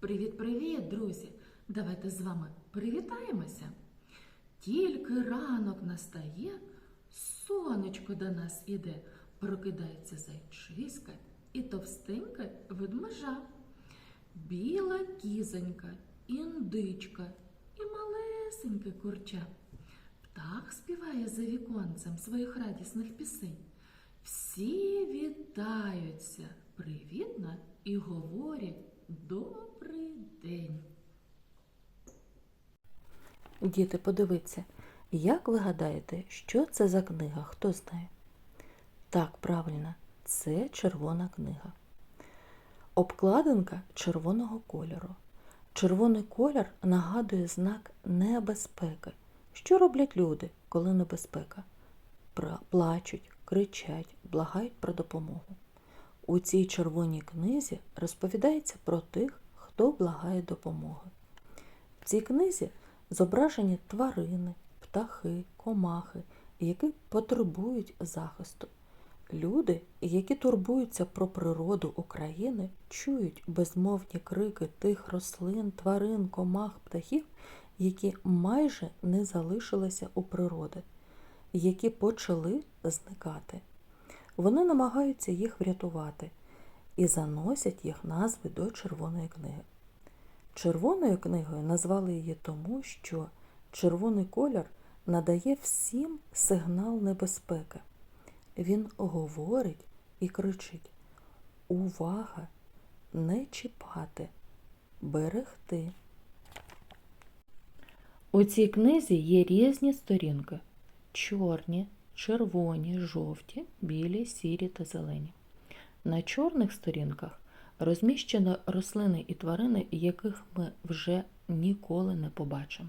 Привіт-привіт, друзі! Давайте з вами привітаємося. Тільки ранок настає, сонечко до нас іде, прокидається зайчиська і товстенька ведмежа, біла кізонька, індичка і малесеньке курча. Птах співає за віконцем своїх радісних пісень. Всі вітаються привітно і говорять добрий день. Діти, подивіться, як ви гадаєте, що це за книга? Хто знає? Так, правильно, це червона книга. Обкладинка червоного кольору. Червоний колір нагадує знак небезпеки. Що роблять люди, коли небезпека? Плачуть, кричать, благають про допомогу. У цій червоній книзі розповідається про тих, хто благає допомоги. В цій книзі зображені тварини, птахи, комахи, які потребують захисту. Люди, які турбуються про природу України, чують безмовні крики тих рослин, тварин, комах, птахів, які майже не залишилися у природи, які почали зникати. Вони намагаються їх врятувати і заносять їх назви до Червоної книги. Червоною книгою назвали її тому, що червоний колір надає всім сигнал небезпеки. Він говорить і кричить: Увага! Не чіпати, берегти. У цій книзі є різні сторінки: чорні, червоні, жовті, білі, сірі та зелені. На чорних сторінках розміщено рослини і тварини, яких ми вже ніколи не побачимо.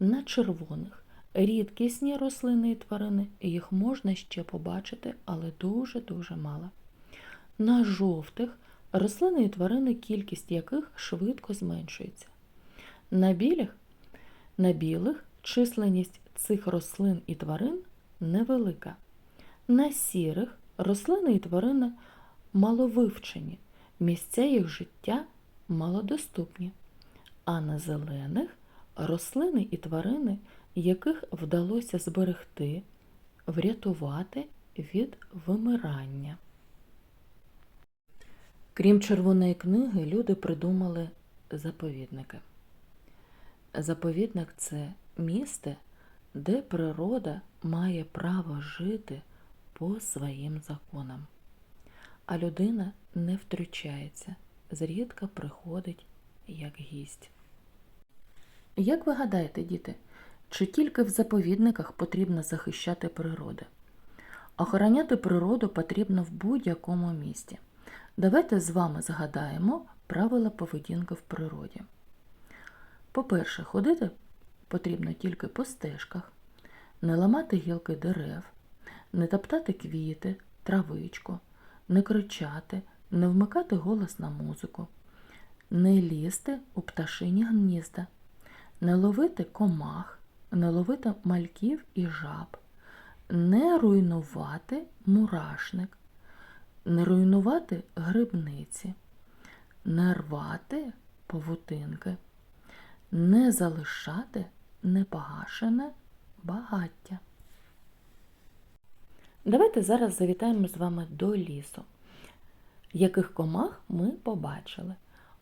На червоних рідкісні рослини і тварини, їх можна ще побачити, але дуже-дуже мало. На жовтих рослини і тварини, кількість яких швидко зменшується. На білих, на білих численність цих рослин і тварин невелика. На сірих рослини і тварини маловивчені, місця їх життя малодоступні, а на зелених рослини і тварини, яких вдалося зберегти, врятувати від вимирання. Крім червоної книги, люди придумали заповідники. Заповідник це місце, де природа має право жити по своїм законам. А людина не втручається, зрідка приходить як гість. Як ви гадаєте, діти, чи тільки в заповідниках потрібно захищати природу? Охороняти природу потрібно в будь-якому місті. Давайте з вами згадаємо правила поведінки в природі. По-перше, ходити потрібно тільки по стежках, не ламати гілки дерев, не топтати квіти, травичку, не кричати, не вмикати голос на музику, не лізти у пташині гнізда, не ловити комах, не ловити мальків і жаб, не руйнувати мурашник, не руйнувати грибниці, не рвати павутинки, не залишати непогашене багаття. Давайте зараз завітаємо з вами до лісу. Яких комах ми побачили?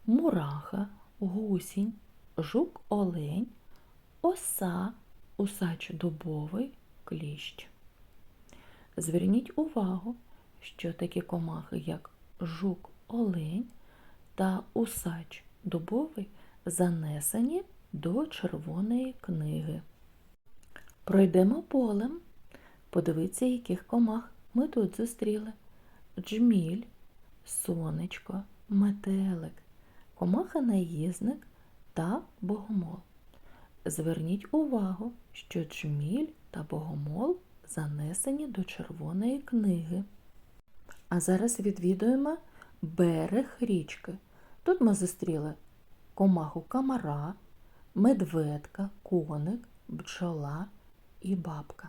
Мураха, гусінь, жук олень, оса, усач дубовий, кліщ. Зверніть увагу, що такі комахи, як жук олень та усач дубовий, занесені до червоної книги. Пройдемо полем. Подивіться, яких комах ми тут зустріли. Джміль, сонечко, метелик, комаха-наїзник та богомол. Зверніть увагу, що джміль та богомол занесені до червоної книги. А зараз відвідуємо берег річки. Тут ми зустріли комаху камара, медведка, коник, бджола і бабка.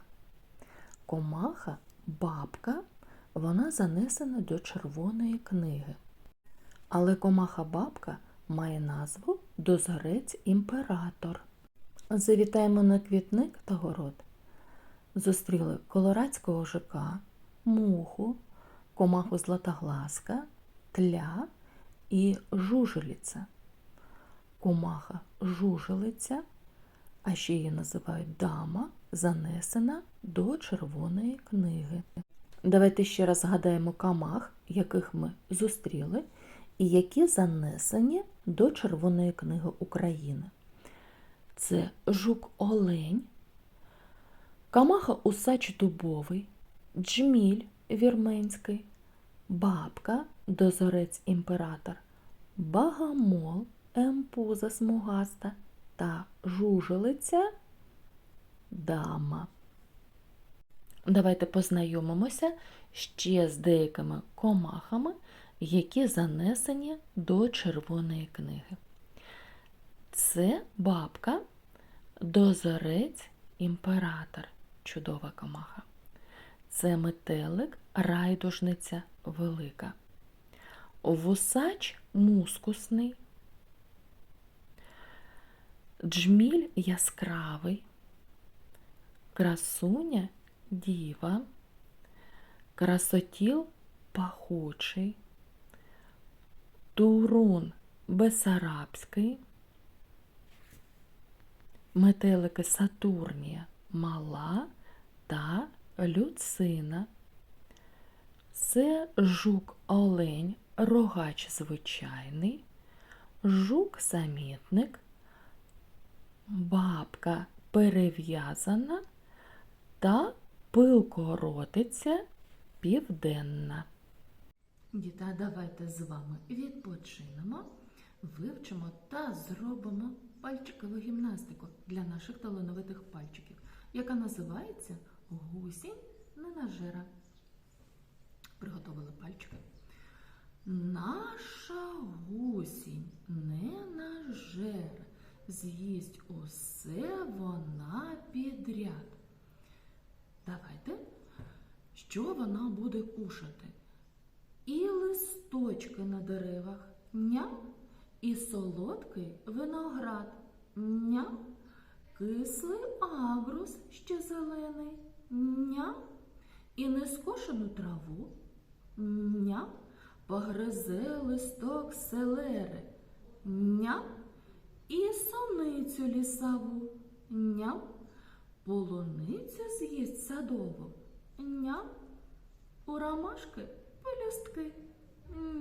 Комаха бабка, вона занесена до червоної книги. Але комаха бабка має назву Дозорець імператор. Завітаємо на квітник та город. Зустріли колорадського жука, муху, комаху златогласка, тля і жужеліця. Комаха жужелиця, а ще її називають дама, занесена до червоної книги. Давайте ще раз згадаємо комах, яких ми зустріли, і які занесені до Червоної книги України. Це жук-олень, камаха усач дубовий, джміль вірменський, бабка дозорець імператор, багамол емпуза смугаста та жужелиця дама. Давайте познайомимося ще з деякими комахами, які занесені до Червоної книги. Це бабка, дозорець, імператор, чудова комаха. Це метелик, райдужниця велика. Вусач мускусний, джміль яскравий, красуня діва, красотіл пахучий, турун бесарабський, метелики Сатурнія мала та люцина. Це жук олень, рогач звичайний, жук самітник, бабка перев'язана та пилкоротиця південна. Діта, давайте з вами відпочинемо, вивчимо та зробимо пальчикову гімнастику для наших талановитих пальчиків, яка називається гусінь ненажера. Приготовили пальчики. Наша гусінь ненажера, з'їсть усе вона підряд. Що вона буде кушати? І листочки на деревах, ням, і солодкий виноград, ням, кислий агрус ще зелений, ням, і нескошену траву, ням, погризе листок селери, ням, і соницю лісову, ням, полуницю з'їсть садову, ням, у ромашки пелюстки,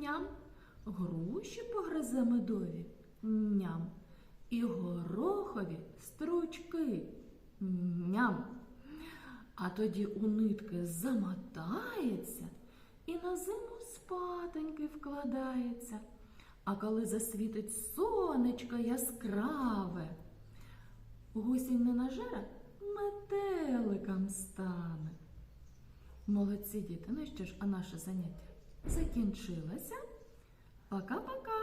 ням, груші погризе медові, ням, і горохові стручки, ням. А тоді у нитки замотається і на зиму спатеньки вкладається. А коли засвітить сонечко яскраве, гусінь ненажера метеликом стане. Молодці діти, ну що ж, а наше заняття закінчилося. Пока-пока.